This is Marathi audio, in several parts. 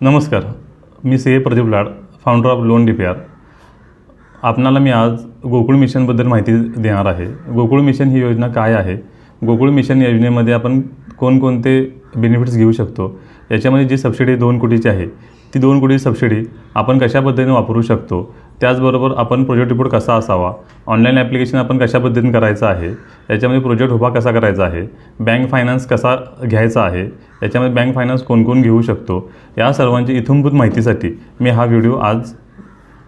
नमस्कार मी C A Pradeep Lad founder of loan D P R आपणाला मी आज गोकुळ मिशनबद्दल माहिती देणार आहे. गोकुळ मिशन ही योजना काय आहे? गोकुळ मिशन योजनेमध्ये आपण कोणकोणते बेनिफिट्स घेऊ शकतो? याच्यामध्ये जी सबसिडी दोन कोटीची आहे ती दोन कोटी सबसिडी आपण कशा पद्धतीने वापरू शकतो? त्याचबरोबर आपण प्रोजेक्ट रिपोर्ट कसा असावा? ऑनलाईन ॲप्लिकेशन आपण कशा पद्धतीने करायचं आहे? याच्यामध्ये प्रोजेक्ट उभा कसा करायचा आहे? बँक फायनान्स कसा घ्यायचा आहे? त्याच्यामध्ये बँक फायनान्स कोण कोण घेऊ शकतो या सर्वांची इथंभूत माहितीसाठी मी हा व्हिडिओ आज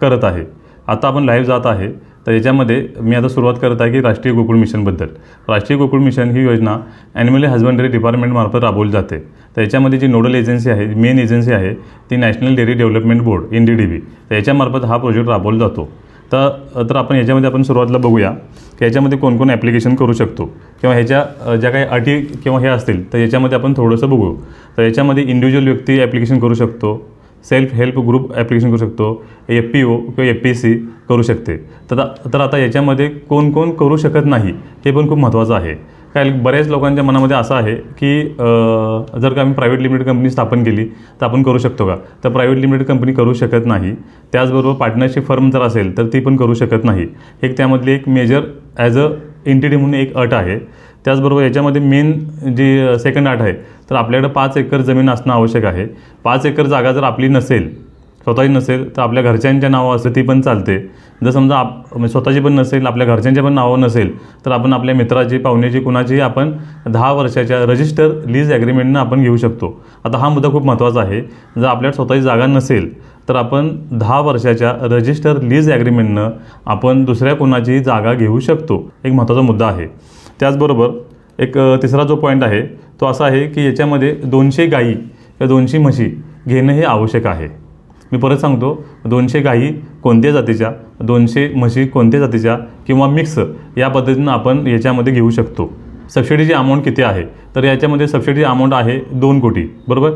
करत आहे. आता आपण लाईव्ह जात आहे तर याच्यामध्ये मी आता सुरुवात करत आहे की राष्ट्रीय गोकुळ मिशनबद्दल राष्ट्रीय गोकुळ मिशन ही योजना ॲनिमल हजबंडरी डिपार्टमेंटमार्फत राबवली जाते. तर याच्यामध्ये जी नोडल एजन्सी आहे मेन एजन्सी आहे ती national dairy development board N D D B तर याच्यामार्फत हा प्रोजेक्ट राबवला जातो. तर तर आपण याच्यामध्ये आपण सुरुवातीला बघूया की याच्यामध्ये कोणकोण ॲप्लिकेशन करू शकतो. किंवा ह्याच्या ज्या काही अटी किंवा हे असतील तर याच्यामध्ये आपण थोडंसं बघू. तर याच्यामध्ये इंडिव्हिज्युअल व्यक्ती ॲप्लिकेशन करू शकतो सेल्फ हेल्प ग्रुप ॲप्लिकेशन करू शकतो एफ पी ओ किंवा एफ पी सी करू शकते. तर तर आता याच्यामध्ये कोण कोण करू शकत नाही हे पण खूप महत्त्वाचं आहे. काय बऱ्याच लोकांच्या मनामध्ये असं आहे की जर का आम्ही प्रायव्हेट लिमिटेड कंपनी स्थापन केली तर आपण करू शकतो का? तर प्रायव्हेट लिमिटेड कंपनी करू शकत नाही. त्याचबरोबर पार्टनरशिप फर्म जर असेल तर ती पण करू शकत नाही. एक त्यामधली एक मेजर ॲज अ एंटिटी म्हणून एक अट आहे. त्याचबरोबर याच्यामध्ये मेन जी सेकंड अट आहे तर आपल्याकडं पाच एकर जमीन असणं आवश्यक आहे. पाच एकर जागा जर आपली नसेल स्वतःची नसेल तर आपल्या घरच्यांच्या नावं असतं ती पण चालते. जर समजा आप म्हणजे स्वतःची पण नसेल आपल्या घरच्यांच्या पण नावं नसेल तर आपण आपल्या मित्राची पाहुण्याची कुणाची आपण दहा वर्षाच्या रजिस्टर लीज ॲग्रीमेंटनं आपण घेऊ शकतो. आता हा मुद्दा खूप महत्त्वाचा आहे. जर आपल्याकडे स्वतःची जागा नसेल तर आपण दहा वर्षाच्या रजिस्टर लीज ॲग्रीमेंटनं आपण दुसऱ्या कोणाची जागा घेऊ शकतो. एक महत्त्वाचा मुद्दा आहे. त्याचबरोबर एक तिसरा जो पॉईंट आहे तो असा आहे की याच्यामध्ये दोनशे गायी किंवा दोनशे म्हशी घेणं हे आवश्यक आहे. मी परत सांगतो दोनशे गाई कोणत्या जातीच्या दोनशे म्हशी कोणत्या जातीच्या किंवा मिक्स या पद्धतीनं आपण याच्यामध्ये घेऊ शकतो. सबसिडीची अमाऊंट किती आहे? तर याच्यामध्ये सबसिडी अमाऊंट आहे दोन कोटी बरोबर?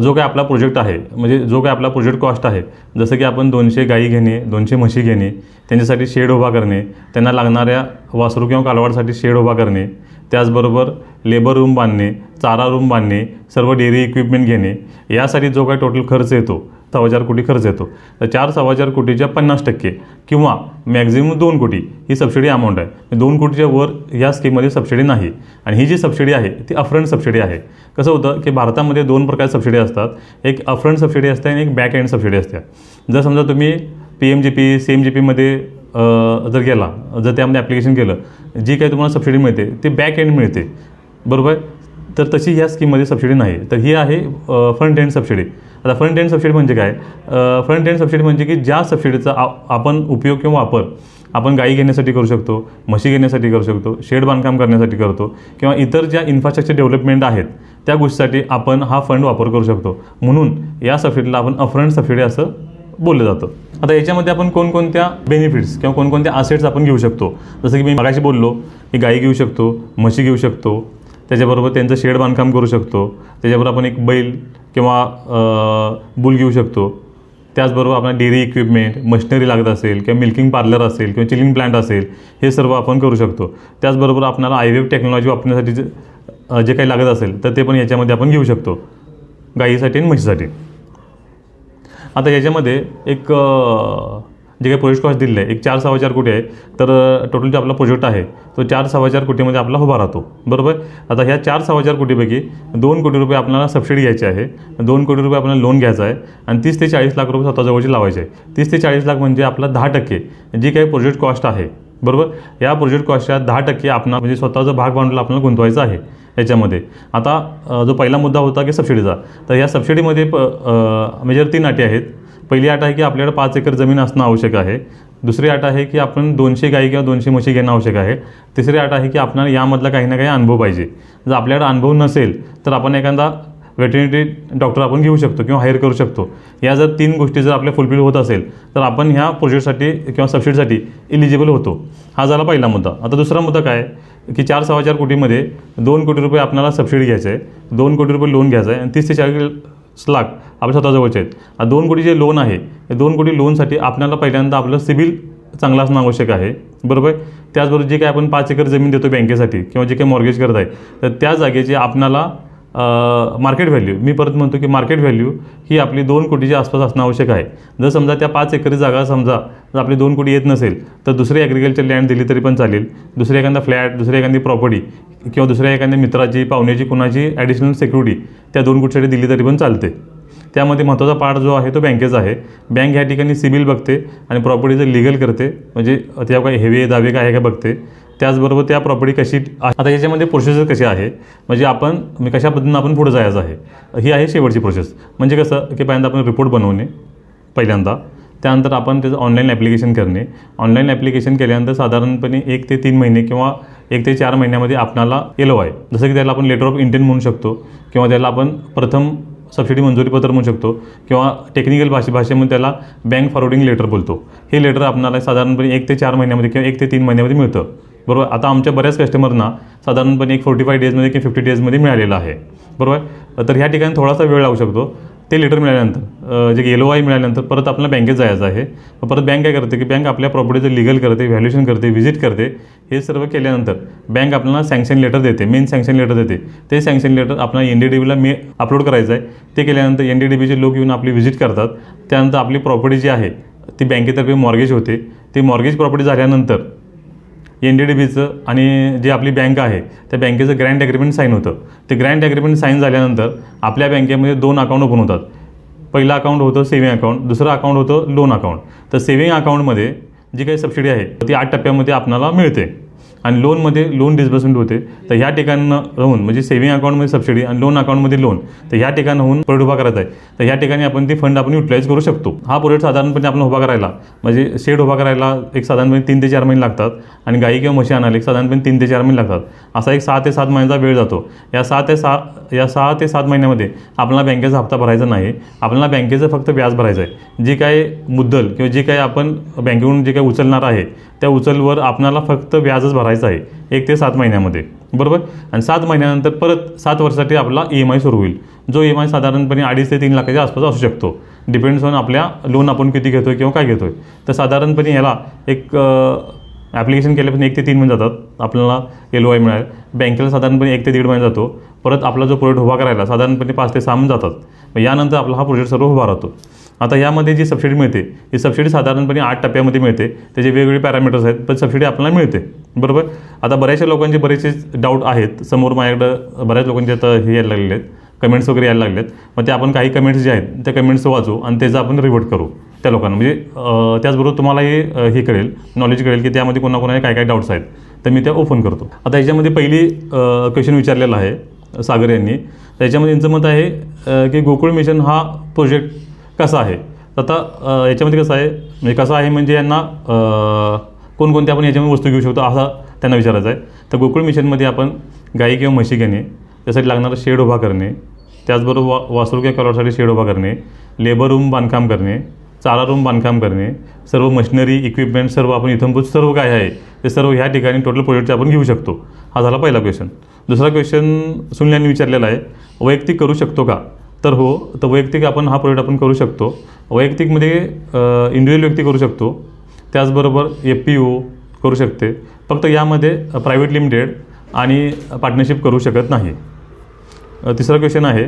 जो काय आपला प्रोजेक्ट आहे म्हणजे जो काय आपला प्रोजेक्ट कॉस्ट आहे जसं की आपण दोनशे गाई घेणे दोनशे म्हशी घेणे त्यांच्यासाठी शेड उभा करणे त्यांना लागणाऱ्या वासरू किंवा कालवाडसाठी शेड उभा करणे त्याचबरोबर लेबर रूम बांधणे चारा रूम बांधणे सर्व डेअरी इक्विपमेंट घेणे यासाठी जो काही टोटल खर्च येतो सव्वा चार कोटी खर्च येतो. तर चार सव्वा चार कोटीच्या पन्नास टक्के किंवा मॅक्झिमम दोन कोटी ही सबसिडी अमाऊंट आहे. म्हणजे दोन कोटीच्या वर या स्कीममध्ये सबसिडी नाही. आणि ही जी सबसिडी आहे ती अफ्रंट सबसिडी आहे. कसं होतं की भारतामध्ये दोन प्रकारच्या सबसिडी असतात. एक अफ्रंट सबसिडी असते आणि एक बॅक एंड सबसिडी असते. जर समजा तुम्ही P M G P C M G पीमध्ये जर गेला जर त्यामध्ये ॲप्लिकेशन केलं जी काही तुम्हाला सबसिडी मिळते ती बॅक एंड मिळते. बरोबर? तर तशी ह्या स्कीममध्ये सबसिडी नाही. तर ही आहे फ्रंट एंड सबसिडी आता फ्रंट एंड सबसिडी म्हणजे काय? फ्रंट एंड सबसिडी म्हणजे की ज्या सबसिडीचा आ- आपण उपयोग किंवा वापर आपण गाई घेण्यासाठी करू शकतो म्हशी घेण्यासाठी करू शकतो शेड बांधकाम करण्यासाठी करतो किंवा इतर ज्या इन्फ्रास्ट्रक्चर डेव्हलपमेंट आहेत त्या गोष्टीसाठी आपण हा फंड वापर करू शकतो. म्हणून या सबसिडीला आपण अफ्रंट सबसिडी असं बोललं जातं. आता याच्यामध्ये आपण कोणकोणत्या बेनिफिट्स किंवा कोणकोणत्या असेट्स आपण घेऊ शकतो? जसं की मी मगाशी बोललो की गाई घेऊ शकतो म्हशी घेऊ शकतो त्याच्याबरोबर त्यांचं शेड बांधकाम करू शकतो. त्याच्याबरोबर आपण एक बैल किंवा बुल घेऊ शकतो. त्याचबरोबर आपण डेअरी इक्विपमेंट मशिनरी लागत असेल किंवा मिल्किंग पार्लर असेल किंवा चिलिंग प्लांट असेल हे सर्व आपण करू शकतो. त्याचबरोबर आपणाला आय टेक्नॉलॉजी वापरण्यासाठी जे जे काही लागत असेल तर ते पण याच्यामध्ये आपण घेऊ शकतो. गाईसाठी आणि म्हशीसाठी. आता याच्यामध्ये एक जे काही प्रोजेक्ट कॉस्ट दिलेलं आहे एक चार सव्वा चार कोटी आहे तर टोटल जो आपला प्रोजेक्ट आहे तो चार सव्वा चार कोटीमध्ये आपला उभा राहतो. बरोबर? आता ह्या चार सव्वा चार कोटीपैकी दोन कोटी रुपये आपल्याला सबसिडी घ्यायची आहे दोन कोटी रुपये आपल्याला लोन घ्यायचं आहे आणि तीस ते चाळीस लाख रुपये स्वतःजवळची लावायचे आहे. तीस ते चाळीस लाख म्हणजे आपला दहा टक्के जी काही प्रोजेक्ट कॉस्ट आहे. बरोबर? या प्रोजेक्ट कॉस्टच्या दहा टक्के आपण म्हणजे स्वतःचं भाग भांडवल आपल्याला गुंतवायचं आहे याच्यामध्ये. आता जो पहिला मुद्दा होता की सबसिडीचा तर या सबसिडीमध्ये प मेजर म्हणजे तीन अटी आहेत. पहिली अट आहे की आपल्याकडे पाच एकर जमीन असणं आवश्यक आहे. दुसरी अट आहे की आपण दोनशे गाई किंवा दोनशे म्हशी घेणं आवश्यक आहे. तिसरी अट आहे की आपल्याला यामधला काही ना काही अनुभव पाहिजे. जर आपल्याकडे अनुभव नसेल तर आपण एखादा व्हेटरनिटी डॉक्टर आपण घेऊ शकतो किंवा हायर करू शकतो. या जर तीन गोष्टी जर आपल्या फुलफिल होत असेल तर आपण ह्या प्रोजेक्टसाठी किंवा सबसिडीसाठी इलिजिबल होतो. हा झाला पहिला मुद्दा. आता दुसरा मुद्दा काय? की चार सव्वा चार कोटीमध्ये दोन कोटी रुपये आपल्याला सबसिडी घ्यायचं आहे. दोन कोटी रुपये लोन घ्यायचं आहे. आणि तीस ते चाळीस लाख आपल्या स्वतःजवळचे आहेत. आता दोन कोटी जे लोन आहे हे दोन कोटी लोनसाठी आपल्याला पहिल्यांदा आपलं सिबिल चांगलं असणं आवश्यक आहे. बरोबर? त्याचबरोबर जे काही आपण पाच एकर जमीन देतो बँकेसाठी किंवा जे काही मॉर्गेज करत आहे तर त्या जागेचे आपणाला मार्केट व्हॅल्यू मी परत म्हणतो की मार्केट व्हॅल्यू ही आपली दोन कोटीच्या आसपास असणं आवश्यक आहे. जर समजा त्या पाच एकरी जागा समजा जर आपली दोन कोटी येत नसेल तर दुसरी ॲग्रिकल्चर लँड दिली तरी पण चालेल. दुसरी एखादा फ्लॅट दुसरी एखादी प्रॉपर्टी किंवा दुसऱ्या एखाद्या मित्राची पाहुण्याची कुणाची ॲडिशनल सिक्युरिटी त्या दोन कोटीसाठी दिली तरी पण चालते. त्यामध्ये महत्त्वाचा पार्ट जो आहे तो बँकेचा आहे. बँक ह्या ठिकाणी सिबिल बघते आणि प्रॉपर्टीचं लिगल करते. म्हणजे त्या काही हेवे दावे काय आहे का बघते. त्याचबरोबर त्या प्रॉपर्टी कशी आता याच्यामध्ये प्रोसेस कशी आहे? म्हणजे आपण मी कशा पद्धतीनं आपण पुढे जायचं आहे? ही आहे शेवटची प्रोसेस म्हणजे कसं की पहिल्यांदा आपण रिपोर्ट बनवणे पहिल्यांदा. त्यानंतर आपण त्याचं ऑनलाईन ॲप्लिकेशन करणे. ऑनलाईन ॲप्लिकेशन केल्यानंतर साधारणपणे एक ते तीन महिने किंवा एक ते चार महिन्यामध्ये आपणाला येलो आहे जसं की त्याला आपण लेटर ऑफ इंटेंट म्हणू शकतो किंवा त्याला आपण प्रथम सबसिडी मंजुरीपत्र म्हणू शकतो किंवा टेक्निकल भाषे भाषेमध्ये त्याला बँक फॉरवर्डिंग लेटर बोलतो. हे लेटर आपल्याला साधारणपणे एक ते चार महिन्यामध्ये किंवा एक ते तीन महिन्यामध्ये मिळतं. बरोबर? आता आमच्या बऱ्याच कस्टमरना साधारणपणे एक फोर्टी फाय डेजमध्ये किंवा फिफ्टी डेजमध्ये मिळालेला आहे. बरोबर? तर ह्या ठिकाणी थोडासा वेळ लागू शकतो. ते लेटर मिळाल्यानंतर जे एल ओ आय मिळाल्यानंतर परत आपल्याला बँकेत जायचं आहे. मग परत बँक काय करते की बँक आपल्या प्रॉपर्टीचं लिगल करते व्हॅल्युएशन करते व्हिजिट करते. हे सर्व केल्यानंतर बँक आपल्याला सँक्शन लेटर देते मेन सँक्शन लेटर देते. ते सँक्शन लेटर आपल्याला एन डी डी बीला मे अपलोड करायचं आहे ते केल्यानंतर एन डी डी बीचे लोक येऊन आपली व्हिजिट करतात. त्यानंतर आपली प्रॉपर्टी जी आहे ती बँकेतर्फे मॉर्गेज होते. ती मॉर्गेज प्रॉपर्टी झाल्यानंतर एन डी डी बीचं आणि जी आपली बँक आहे त्या बँकेचं ग्रँड ॲग्रीमेंट साईन होतं. ते ग्रँड ॲग्रीमेंट साईन झाल्यानंतर आपल्या बँकेमध्ये दोन अकाउंट ओपन होतात. पहिलं अकाउंट होतं सेविंग अकाउंट दुसरं अकाउंट होतं लोन अकाउंट. तर सेविंग अकाउंटमध्ये जी काही सबसिडी आहे ती आठ टप्प्यामध्ये आपल्याला मिळते. आणि लोनमध्ये लोन डिस्बर्समेंट होते तर ह्या ठिकाणं राहून म्हणजे सेविंग अकाउंटमध्ये सबसिडी आणि लोन अकाउंटमध्ये लोन तर ह्या ठिकाणाहून प्रोजेक्ट उभा करायचा आहे. तर ह्या ठिकाणी आपण ते फंड आपण युटिलाइज करू शकतो. हा प्रोजेक्ट साधारणपणे आपण उभा करायला म्हणजे शेड उभा करायला एक साधारणपणे तीन ते चार महिने लागतात आणि गाई किंवा म्हशी आणायला एक साधारणपणे तीन ते चार महिने लागतात. असा एक सहा ते सात महिन्याचा वेळ जातो. या सहा ते सहा या सहा ते सात महिन्यामध्ये आपल्याला बँकेचा हप्ता भरायचा नाही. आपल्याला बँकेचं फक्त व्याज भरायचं आहे. जी काय मुद्दल किंवा जे काही आपण बँकेकडून जे काही उचलणार आहे त्या उचलवर आपल्याला फक्त व्याजच भरायचं आहे. एक ते सात महिन्यामध्ये. बरोबर? आणि सात महिन्यानंतर परत सात वर्षासाठी आपला ई एम आय सुरू होईल. जो ई एम आय साधारणपणे अडीच ते तीन लाखाच्या आसपास असू शकतो. डिपेंड्स ऑन आपल्या लोन आपण किती घेतो आहे किंवा काय घेतो आहे तर साधारणपणे ह्याला एक ॲप्लिकेशन केल्यापासून एक ते तीन महिने जातात. आपल्याला एल ओ आय मिळाल बँकेला साधारणपणे एक ते दीड महिने जातो. परत आपला जो प्रोजेक्ट उभा करायला साधारणपणे पाच ते सहा महिने जातात. मग यानंतर आपला हा प्रोजेक्ट सर्व उभा राहतो. आता यामध्ये जी सबसिडी मिळते ही सबसिडी साधारणपणे आठ टप्प्यामध्ये मिळते. त्याचे वेगवेगळे पॅरामीटर्स आहेत पण सबसिडी आपल्याला मिळते. बरोबर? आता बऱ्याचशा लोकांचे बरेचसे डाऊट आहेत. समोर माझ्याकडं बऱ्याच लोकांचे आता हे यायला लागलेले आहेत. कमेंट्स वगैरे यायला लागलेत. मग ते आपण काही कमेंट्स जे आहेत त्या कमेंट्स वाचू आणि त्याचं आपण रिवर्ट करू त्या लोकांना. म्हणजे त्याचबरोबर तुम्हाला हे हे कळेल नॉलेज कळेल की त्यामध्ये कोणाकोणाचे काय काय डाऊट्स आहेत. तर मी त्या ओपन करतो. आता याच्यामध्ये पहिली क्वेश्चन विचारलेला आहे सागर यांनी. त्याच्यामध्ये यांचं मत आहे की गोकुळ मिशन हा प्रोजेक्ट कसं आहे? तर आता याच्यामध्ये कसं आहे? म्हणजे कसं आहे म्हणजे यांना कोणकोणत्या आपण याच्यामध्ये वस्तू घेऊ शकतो असा त्यांना विचारायचं आहे. तर गोकुळ मिशनमध्ये आपण गाई किंवा म्हशी घेणे त्यासाठी लागणारा शेड उभा करणे त्याचबरोबर वा वासरू किंवा कलरसाठी शेड उभा करणे लेबर रूम बांधकाम करणे चारा रूम बांधकाम करणे सर्व मशिनरी इक्विपमेंट सर्व आपण इथंभूत सर्व काय आहे ते सर्व ह्या ठिकाणी टोटल प्रोजेक्टचे आपण घेऊ शकतो. हा झाला पहिला क्वेश्चन दुसरा क्वेश्चन सुनील यांनी विचारलेला आहे वैयक्तिक करू शकतो का? तर हो तर वैयक्तिक आपण हा प्रोजेक्ट आपण करू शकतो. वैयक्तिकमध्ये इंडिव्हिज्युअल व्यक्ती करू शकतो. त्याचबरोबर एफ पी ओ करू शकते. फक्त यामध्ये प्रायव्हेट लिमिटेड आणि पार्टनरशिप करू शकत नाही. तिसरं तिसरा क्वेश्चन आहे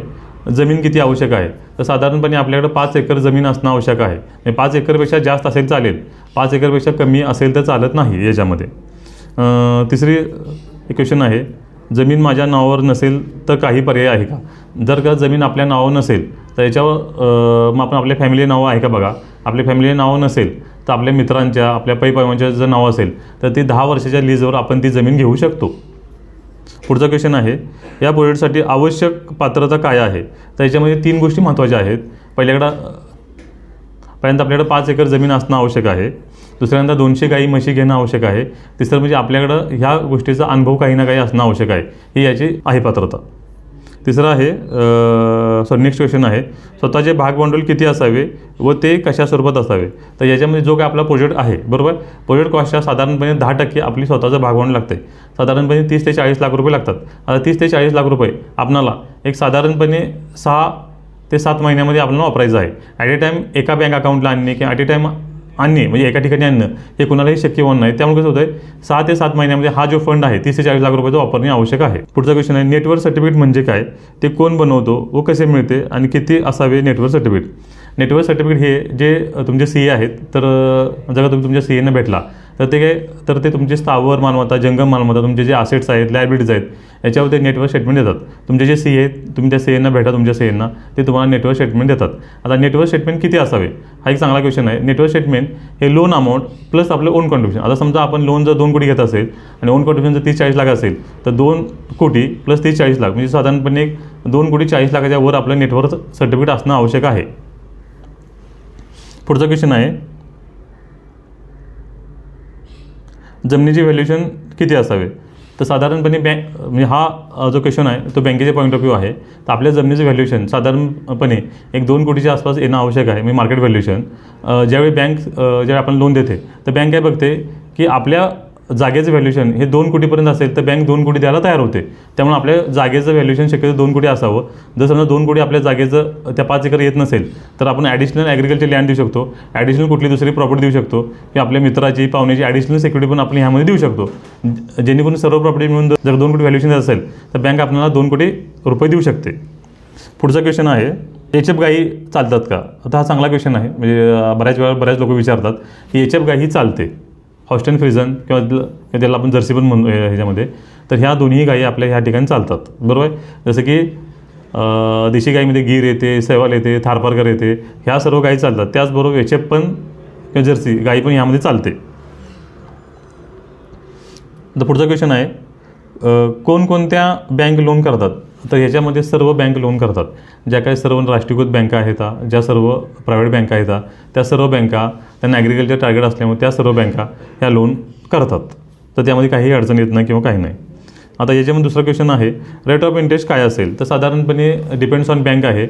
जमीन किती आवश्यक आहे? तर साधारणपणे आपल्याकडे पाच एकर जमीन असणं आवश्यक आहे. म्हणजे पाच एकरपेक्षा जास्त असेल चालेल. पाच एकरपेक्षा कमी असेल तर चालत नाही याच्यामध्ये. तिसरी क्वेश्चन आहे जमीन माझ्या नावावर नसेल तर काही पर्याय आहे का? जर का जमीन आपल्या नावावर नसेल तर याच्यावर मग आपण आपल्या फॅमिली नावं आहे का बघा? आपल्या फॅमिली नावं नसेल तर आपल्या मित्रांच्या आपल्या पैपावांच्या जर नावं असेल तर ती दहा वर्षाच्या लीजवर आपण ती जमीन घेऊ शकतो. पुढचा क्वेश्चन आहे या प्रोजेक्टसाठी आवश्यक पात्रता काय आहे? तर याच्यामध्ये तीन गोष्टी महत्त्वाच्या आहेत. पहिल्याकडं पहिल्यांदा आपल्याकडं पाच एकर जमीन असणं आवश्यक आहे. दुसऱ्यांदा दोनशे गाई म्हशी घेणं आवश्यक आहे. तिसरं म्हणजे आपल्याकडं ह्या गोष्टीचा अनुभव काही ना काही असणं आवश्यक आहे. ही याची आहे पात्रता. तिसरं आहे सॉरी नेक्स्ट क्वेश्चन आहे. स्वतःचे भाग भांडवल किती असावे व ते कशा स्वरूपात असावे? तर याच्यामध्ये जो काय आपला प्रोजेक्ट आहे बरोबर? प्रोजेक्ट कॉस्टच्या साधारणपणे दहा टक्के आपली स्वतःचं भाग लागते. साधारणपणे तीस ते चाळीस लाख रुपये लागतात. आता तीस ते चाळीस लाख रुपये आपणाला एक साधारणपणे सहा ते सात महिन्यामध्ये आपल्याला वापरायचं आहे. ॲट ए टाईम एका बँक अकाउंटला आणणे किंवा ॲट ए टाईम आणणे म्हणजे एका ठिकाणी आणणं हे कुणालाही शक्य होणार नाही. त्यामुळे कसं होतं आहे सहा ते सात महिन्यामध्ये हा जो फंड आहे तीस ते चाळीस लाख रुपयाचा वापरणे आवश्यक आहे. पुढचा क्वेश्चन आहे नेटवर्क सर्टिफिकेट म्हणजे काय? ते कोण बनवतो व कसे मिळते आणि किती असावे नेटवर्क सर्टिफिकेट नेटवर्क सर्टिफिकेट हे जे तुमचे सी ए आहेत तर जर का तुम्ही तुमच्या सी एनं भेटला तर ते काय तर ते तुमचे स्थावर मालमत्ता जंगम मालमत्ता तुमचे जे असेट्स आहेत लायबिलिटीज आहेत याच्यावर ते नेटवर्क स्टेटमेंट देतात. तुमचे जे सी आहेत तुम्ही त्या सी एना भेटा तुमच्या सी एना ते तुम्हाला नेटवर्क स्टेटमेंट देतात. आता नेटवर्क स्टेटमेंट किती असावे? हा एक चांगला क्वेश्चन आहे. नेटवर्क स्टेटमेंट हे लोन अमाऊंट प्लस आपलं ओन कॉन्ट्रिब्युशन आता समजा आपण लोन जर दोन कोटी घेत असेल आणि ओन कॉन्ट्रिब्युशन जर तीस चाळीस लाख असेल तर दोन कोटी प्लस तीस चाळीस लाख म्हणजे साधारणपणे एक दोन कोटी चाळीस लाखाच्या वर आपलं नेटवर्क सर्टिफिकेट असणं आवश्यक आहे. पुढचा क्वेश्चन आहे. जमिनीचे व्हॅल्युएशन किती असावे? तर साधारणपणे बँक म्हणजे हा जो क्वेश्चन आहे तो बँकेच्या पॉईंट ऑफ व्ह्यू आहे. तर आपल्या जमिनीचं व्हॅल्युएशन साधारणपणे एक दोन कोटीच्या आसपास येणं आवश्यक आहे म्हणजे मार्केट व्हॅल्युएशन ज्यावेळी बँक ज्यावेळी आपण लोन देते तर बँक काय बघते की आपल्या जागेचं व्हॅल्युएशन हे दोन कोटीपर्यंत असेल तर बँक दोन कोटी द्यायला तयार होते. त्यामुळे आपल्या जागेचं व्हॅल्युएशन शक्यतो दोन कोटी असावं. जर समजा दोन कोटी आपल्या जागेचं त्या पाच एकर येत नसेल तर आपण ॲडिशनल ॲग्रिकल्चर लँड देऊ शकतो. ॲडिशनल कुठली दुसरी प्रॉपर्टी देऊ शकतो. की आपल्या मित्राची पाहुण्याची ॲडिशनल सिक्युरिटी पण आपण ह्यामध्ये देऊ शकतो. जेणेकरून सर्व प्रॉपर्टी मिळून जर- दोन कोटी व्हॅल्युएशन असेल तर बँक आपल्याला दोन कोटी रुपये देऊ शकते. पुढचा क्वेश्चन आहे एच एफ गाई चालतात का? आता हा चांगला क्वेश्चन आहे. म्हणजे बऱ्याच वेळा बऱ्याच लोक विचारतात की एच एफ गाई ही चालते. हॉस्टन फ्रिझन किंवा त्याला आपण जर्सी पण म्हणू ह्याच्यामध्ये. तर ह्या दोन्ही गायी आपल्या ह्या ठिकाणी चालतात. बरोबर? आहे जसं की देशी गाईमध्ये गीर येते सैवाल येते थारपारकर येते. ह्या सर्व गायी चालतात. त्याचबरोबर एच एफ पण किंवा जर्सी गाई पण ह्यामध्ये चालते. तर पुढचा क्वेश्चन आहे कोणकोणत्या बँक लोन करतात? तर ह्याच्यामध्ये सर्व बँक लोन करतात. ज्या काही सर्व राष्ट्रीयकृत बँका आहेत ज्या सर्व प्रायव्हेट बँका आहेत त्या सर्व बँका त्यांना ॲग्रिकल्चर टार्गेट असल्यामुळे त्या सर्व बँका ह्या लोन करतात. तर त्यामध्ये काही अडचण येत नाही किंवा काही नाही. आता याच्यामध्ये दुसरा क्वेश्चन आहे रेट ऑफ इंटरेस्ट काय असेल? तर साधारणपणे डिपेंड्स ऑन बँक आहे.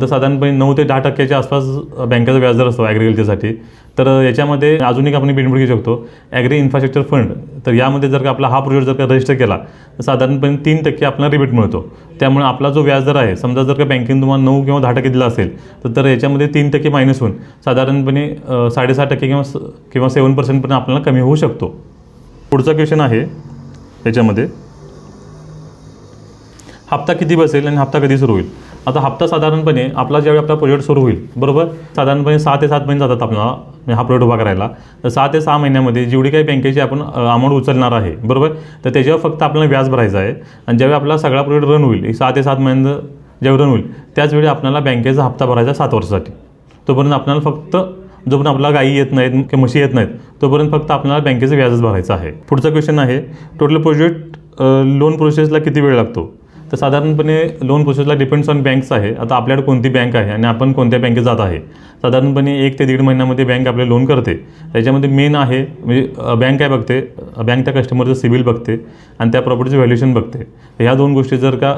तर साधारणपणे नऊ ते दहा टक्क्याच्या आसपास बँकेचा व्याजदर असतो ॲग्रिकल्चरसाठी तर याच्यामध्ये अजून एक आपण बेनिफिट घेऊ शकतो ॲग्री इन्फ्रास्ट्रक्चर फंड तर यामध्ये जर का आपला हा प्रोजेक्ट जर का रजिस्टर केला तर साधारणपणे तीन टक्के आपल्याला रिबेट मिळतो. त्यामुळे आपला जो व्याजदर आहे समजा जर का बँकेने तुम्हाला नऊ किंवा दहा टक्के दिला असेल तर तर याच्यामध्ये तीन टक्के मायनस होऊन साधारणपणे साडेसहा टक्के किंवा स- किंवा सेवन पर्सेंटपर्यंत आपल्याला कमी होऊ शकतो. पुढचा क्वेश्चन आहे याच्यामध्ये. हप्ता किती बसेल आणि हप्ता कधी सुरू होईल? आता हप्ता साधारणपणे आपला ज्यावेळी आपला प्रोजेक्ट सुरू होईल बरोबर? साधारणपणे सहा ते सात महिने जातात आपल्याला म्हणजे हा प्रोजेक्ट उभा करायला. तर सहा ते सहा महिन्यामध्ये जेवढी काही बँकेची आपण अमाऊंट उचलणार आहे बरोबर? तर त्याच्यावर फक्त आपल्याला व्याज भरायचं आहे. आणि ज्यावेळी आपला सगळा प्रोजेक्ट रन होईल सहा ते सात महिन्यात ज्यावेळी रन होईल त्याचवेळी आपल्याला बँकेचा हप्ता भरायचा सात वर्षासाठी. तोपर्यंत आपल्याला फक्त जोपर्यंत आपल्याला गाई येत नाहीत किंवा म्हशी येत नाहीत तोपर्यंत फक्त आपल्याला बँकेचं व्याजच भरायचं आहे. पुढचा क्वेश्चन आहे टोटल प्रोजेक्ट लोन प्रोसेसला किती वेळ लागतो? तर साधारणपणे लोन प्रोसेसला डिपेंड्स ऑन बँक्स आहे. आता आपल्याकडे कोणती बँक आहे आणि आपण कोणत्या बँकेत जात आहे? साधारणपणे एक ते दीड महिन्यामध्ये बँक आपले लोन करते. त्याच्यामध्ये मेन आहे म्हणजे बँक काय बघते? बँक त्या कस्टमरचं सिबिल बघते आणि त्या प्रॉपर्टीचं व्हॅल्युएशन बघते. तर ह्या दोन गोष्टी जर का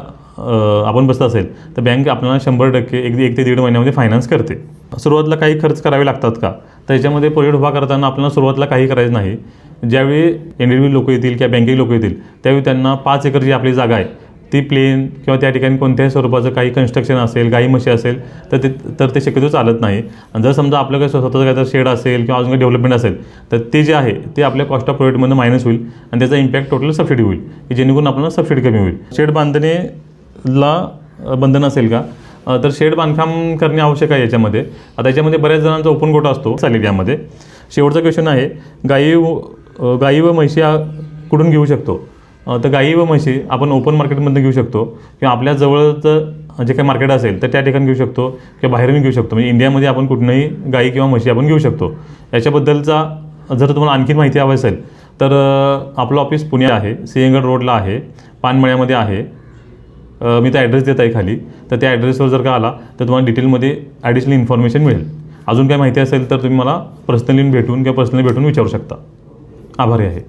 आपण बसत असेल तर बँक आपल्याला शंभर टक्के एक एक ते दीड महिन्यामध्ये फायनान्स करते. सुरुवातीला काही खर्च करावे लागतात का? तर याच्यामध्ये प्रोजेक्ट उभा करताना आपल्याला सुरुवातीला काही करायचं नाही. ज्यावेळी इंडिव्हिज्युअल लोक येतील किंवा बँकिंग लोक येतील त्यावेळी त्यांना पाच एकर जी आपली जागा आहे ती प्लेन किंवा त्या ठिकाणी कोणत्याही स्वरूपाचं काही कन्स्ट्रक्शन असेल गाई म्हशी असेल तर ते तर ते शक्यतो चालत नाही. आणि जर समजा आपलं काही स्वतःचं काय तर शेड असेल किंवा अजून काही डेव्हलपमेंट असेल तर ते जे आहे ते आपल्या कॉस्ट ऑफ प्रोडक्टमध्ये मायनस होईल आणि त्याचा इम्पॅक्ट टोटल सबसिडी होईल की जेणेकरून आपल्याला सबसिडी कमी होईल. शेड बांधणेला बंधन असेल का? तर शेड बांधकाम करणे आवश्यक आहे याच्यामध्ये. आता याच्यामध्ये बऱ्याच जणांचा ओपन गोटा असतो चालेल यामध्ये. शेवटचा क्वेश्चन आहे गाई गाई व म्हशी कुठून घेऊ शकतो? तर गाई व म्हशी आपण ओपन मार्केटमधून घेऊ शकतो. किंवा आपल्या जवळचं जे काही मार्केट असेल तर त्या ठिकाणी घेऊ शकतो. किंवा बाहेरून घेऊ शकतो. म्हणजे इंडियामध्ये आपण कुठूनही गाई किंवा म्हशी आपण घेऊ शकतो. याच्याबद्दलचा जर तुम्हाला आणखी माहिती हवी असेल तर आपलं ऑफिस पुणे आहे. सिंहगड रोडला आहे. पानमळ्यामध्ये आहे. मी त्या ॲड्रेस देत आहे खाली. तर त्या ॲड्रेसवर जर का आला तर तुम्हाला डिटेलमध्ये ॲडिशनल इन्फॉर्मेशन मिळेल. अजून काय माहिती असेल तर तुम्ही मला पर्सनली भेटून किंवा पर्सनली भेटून विचारू शकता. आभारी आहे.